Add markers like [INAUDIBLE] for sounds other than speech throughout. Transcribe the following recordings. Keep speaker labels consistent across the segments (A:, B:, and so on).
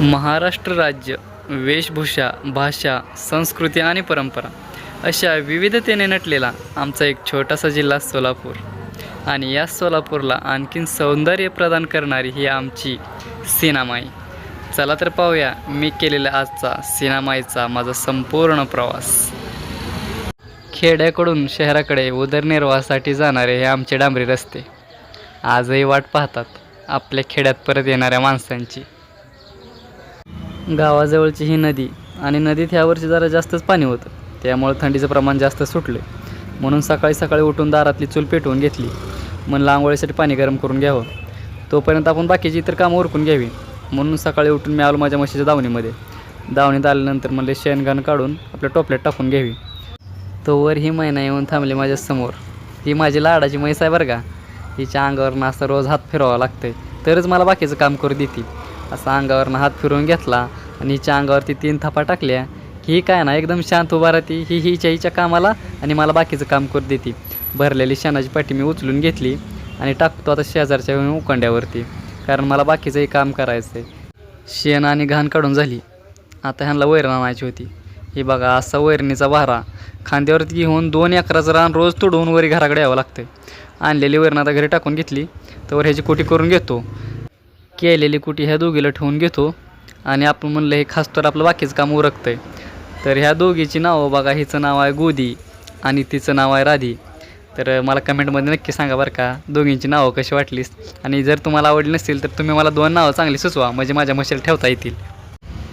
A: महाराष्ट्र राज्य वेशभूषा भाषा संस्कृती आणि परंपरा अशा विविधतेने नटलेला आमचा एक छोटासा जिल्हा सोलापूर. आणि या सोलापूरला आणखीन सौंदर्य प्रदान करणारी ही आमची सिनामाई. चला तर पाहूया मी केलेला आजचा सिनामाईचा माझा संपूर्ण प्रवास. खेड्याकडून शहराकडे उदरनिर्वाहासाठी जाणारे हे आमचे डांबरी रस्ते. आजही वाट पाहतात आपल्या खेड्यात परत येणाऱ्या माणसांची. गावाजवळची ही नदी आणि नदीत ह्या वर्षी जरा जास्तच पाणी होतं. त्यामुळे थंडीचं प्रमाण जास्त सुटलं म्हणून सकाळी सकाळी उठून दारातली चूल पेटवून घेतली. म्हणलं आंघोळीसाठी पाणी गरम करून घ्यावं. तोपर्यंत आपण बाकीची इतर कामं उरकून घ्यावी. म्हणून सकाळी उठून मी आलो माझ्या म्हशीच्या दावणीमध्ये. दावणीत आल्यानंतर म्हणले शेणघाण काढून आपल्या टोपल्यात टाकून घ्यावी. तोवर ही महिना येऊन थांबली माझ्यासमोर ही माझी लाडाची म्हैस आहे बरं का. हिच्या अंगावर नास्ता रोज हात फिरवावं लागतंय. तरच मला बाकीचं काम करू देते असा अंगावरनं हात फिरवून घेतला आणि हिच्या अंगावरती तीन थापा टाकल्या. ही काय ना एकदम शांत उभा राहते. ही हिच्या हिच्या कामाला आणि मला बाकीचं काम करू देते. भरलेली शेणाची पाठी मी उचलून घेतली आणि टाकतो आता शेजारच्या उकंड्यावरती कारण मला बाकीचंही काम करायचं आहे शेण आणि घाण काढून झाली. आता ह्यांना वैरण आणायची होती. ही बघा असा वैरणीचा भारा खांद्यावरती घेऊन दोन एकराचं रान रोज तोडून वरी घराकडे यावं लागतं आणलेली वैरण आता घरी टाकून घेतली तर ह्याची कुटी करून घेतो. केलेली कुटी ह्या दोघीला ठेवून घेतो. आणि आपण म्हणलं हे खास तर आपलं बाकीचं काम उरकतं आहे तर ह्या दोघीची नावं बघा हिचं नाव आहे गोदी आणि तिचं नाव आहे राधी. तर मला कमेंटमध्ये नक्की सांगा बरं का दोघींची नावं कशी वाटलीस? आणि जर तुम्हाला आवडली नसतील तर तुम्ही मला दोन नावं चांगली सुचवा म्हणजे माझ्या म्हशीला ठेवता येतील.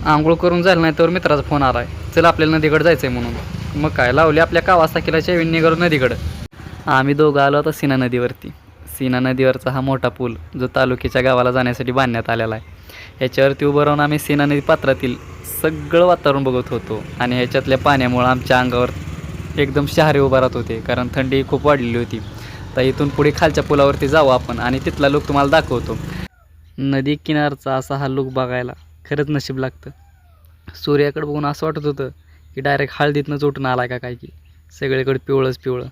A: आंघोळ करून झालं नाही तर मित्राचा फोन आला आहे चल आपल्याला नदीकडे जायचं आहे म्हणून. मग काय लावले आपल्या कावासाकीला चेवीन निघालो नदीकडं. आम्ही दोघं आलो आता सीना नदीवरती. सीना नदीवरचा हा मोठा पूल जो तालुक्याच्या गावाला जाण्यासाठी बांधण्यात आलेला आहे. ह्याच्यावरती उभं राहून आम्ही सीना नदी पात्रातील सगळं वातावरण बघत होतो आणि ह्याच्यातल्या पाण्यामुळं आमच्या अंगावर एकदम शहारे उभा राहत होते कारण थंडी खूप वाढलेली होती. तर इथून पुढे खालच्या पुलावरती जाऊ आपण आणि तिथला लुक तुम्हाला दाखवतो. नदी किनारचा असा हा लुक बघायला खरंच नशीब लागतं. सूर्याकडे बघून असं वाटत होतं की डायरेक्ट हळदीतनंच उठून आला का काय की? सगळीकडे पिवळंच पिवळं.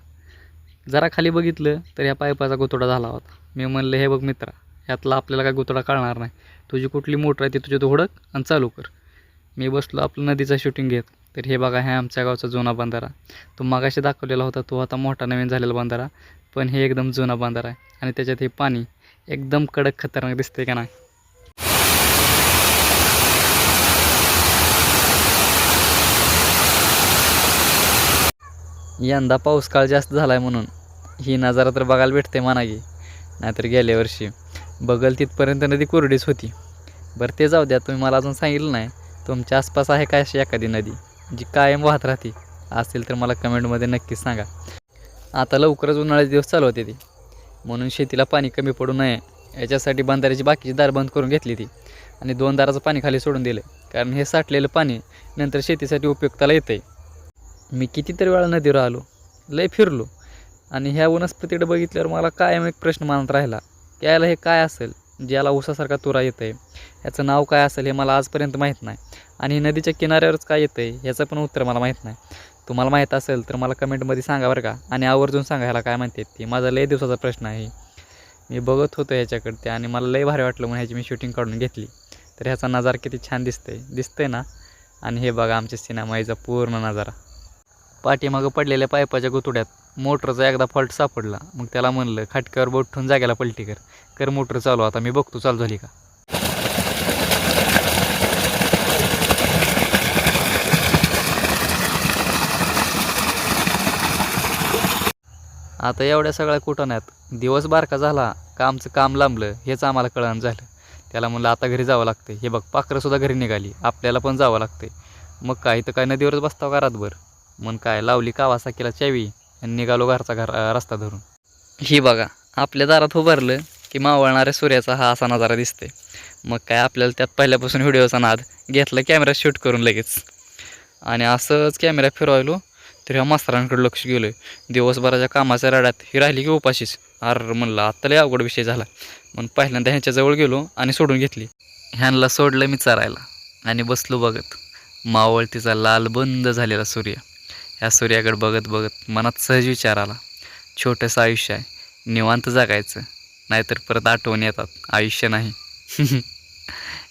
A: जरा खाली बघितलं तर या पायपाचा गोतोडा झाला होता. मी म्हणलं हे बघ मित्रा यातला आपल्याला काय गोतोडा कळणार नाही. तुझी कुठली मोटर आहे ती तुझ्या धोडक आणि चालू कर. मी बसलो आपलं नदीचा शूटिंग घेत. तर हे बघा हे आमच्या गावचा जुना बंधारा. तो मागाशी दाखवलेला होता तो आता मोठा नवीन झालेला बंधारा. पण हे एकदम जुना बंधारा आहे आणि त्याच्यात हे पाणी एकदम कडक खतरनाक दिसते का नाही? यंदा पाऊस काळ जास्त झाला आहे म्हणून. ही नजारा तर बघायला भेटते म्हणा की नाहीतर गेल्या वर्षी बगल तिथपर्यंत नदी कोरडीच होती. बरं ते जाऊ द्या तुम्ही मला अजून सांगितलं नाही. तुमच्या आसपास आहे काय अशी एखादी नदी जी कायम वाहत राहते? असेल तर मला कमेंटमध्ये नक्कीच सांगा. आता लवकरच उन्हाळ्याचे दिवस चालू होते ती. म्हणून शेतीला पाणी कमी पडू नये. याच्यासाठी बंधाऱ्याची बाकीची दार बंद करून घेतली ती. आणि दोन दाराचं पाणी खाली सोडून दिलं कारण हे साठलेलं पाणी नंतर शेतीसाठी उपयुक्ताला येतं आहे मी कितीतरी वेळा नदीवर आलो लय फिरलो. आणि ह्या वनस्पतीकडे बघितल्यावर मला कायम एक प्रश्न मानत राहिला की याला हे काय असेल? ज्याला उसासारखा तुरा येतं आहे ह्याचं नाव काय असेल हे मला आजपर्यंत माहीत नाही. आणि नदीच्या किनाऱ्यावरच काय येतं आहे ह्याचं पण उत्तर मला माहीत नाही. तुम्हाला माहीत असेल तर मला कमेंटमध्ये सांगा बरं का. आणि आवर्जून सांगा ह्याला काय म्हणतात ते. माझा लय दिवसाचा प्रश्न आहे. मी बघत होतो ह्याच्याकडे आणि मला लय भारी वाटलं म्हणून ह्याची मी शूटिंग काढून घेतली. तर ह्याचा नजारा किती छान दिसतंय. दिसतंय ना? आणि हे बघा आमच्या सिनेमाईचा पूर्ण नजारा. पाठीमागं पडलेल्या पायपाच्या गुतुड्यात मोटरचा एकदा फॉल्ट सापडला. मग त्याला म्हणलं खाटक्यावर बोट ठेवून जाग्याला पलटी कर. कर मोटर चालू. आता मी बघतो चालू झाली का. आता एवढ्या सगळ्या कुटण्यात दिवस बारका झाला का आमचं काम लांबलं हेच आम्हाला कळण झालं. त्याला म्हणलं आता घरी जावं लागतं हे बघ पाखरंसुद्धा घरी निघाली. आपल्याला पण जावं लागते मग काय तर काय नदीवरच बसताव का रातभर? मग काय लावली कावासाकीला चावी आणि निघालो घरचा घर रस्ता धरून. ही बघा आपल्या दारात उभारलं की मावळणाऱ्या सूर्याचा हा असा नजारा दिसते मग काय आपल्याला त्यात पहिल्यापासून व्हिडिओचा नाद घेतला कॅमेरा शूट करून लगेच. आणि असंच कॅमेरा फिरवायलो तर ह्या मास्तरांकडे लक्ष गेलो दिवसभराच्या कामाच्या रड्यात ही राहिली की उपाशीच. अर म्हणलं आत्ता लय अवघड विषय झाला. मग पहिल्यांदा ह्यांच्याजवळ गेलो आणि सोडून घेतली. ह्यांना सोडलं मी चरायला. आणि बसलो बघत. मावळतीचा लाल बंद झालेला सूर्य. ह्या सूर्याकडे बघत बघत मनात सहज विचार आला. छोटंसं आयुष्य आहे. निवांत जगायचं. नाहीतर परत आठवण येतात. आयुष्य नाही. [LAUGHS]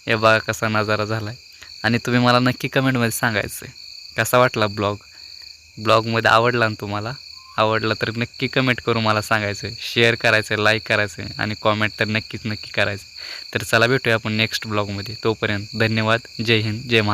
A: हे बघा कसा नजारा झाला आहे आणि तुम्ही मला नक्की कमेंटमध्ये सांगायचं आहे. कसा वाटला ब्लॉग? ब्लॉगमध्ये आवडला ना तुम्हाला? आवडला तर नक्की कमेंट करून मला सांगायचं आहे. शेअर करायचं आहे लाईक करायचं आहे आणि कॉमेंट तर नक्कीच नक्की करायचं तर चला भेटूया आपण नेक्स्ट ब्लॉगमध्ये. तोपर्यंत धन्यवाद. जय हिंद. जय महाराज